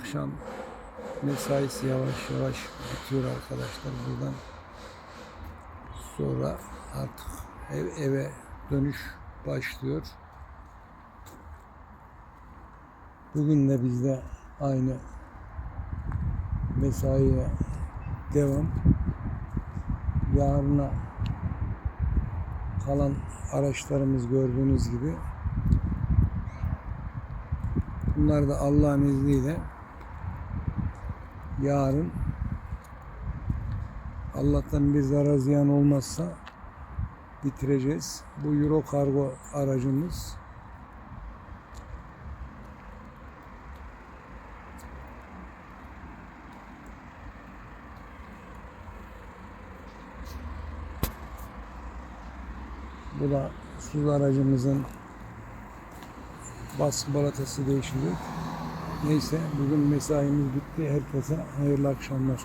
akşam mesaisi yavaş yavaş bitiyor arkadaşlar buradan. Sonra artık ev, eve dönüş başlıyor. Bugün de bizde aynı mesaiye devam. Yarına kalan araçlarımız gördüğünüz gibi bunlar da Allah'ın izniyle yarın Allah'tan bir zarar ziyan olmazsa bitireceğiz. Bu Euro Kargo aracımız Bu da su aracımızın baskı balatası değişecek. Neyse bugün mesaimiz bitti. Herkese hayırlı akşamlar.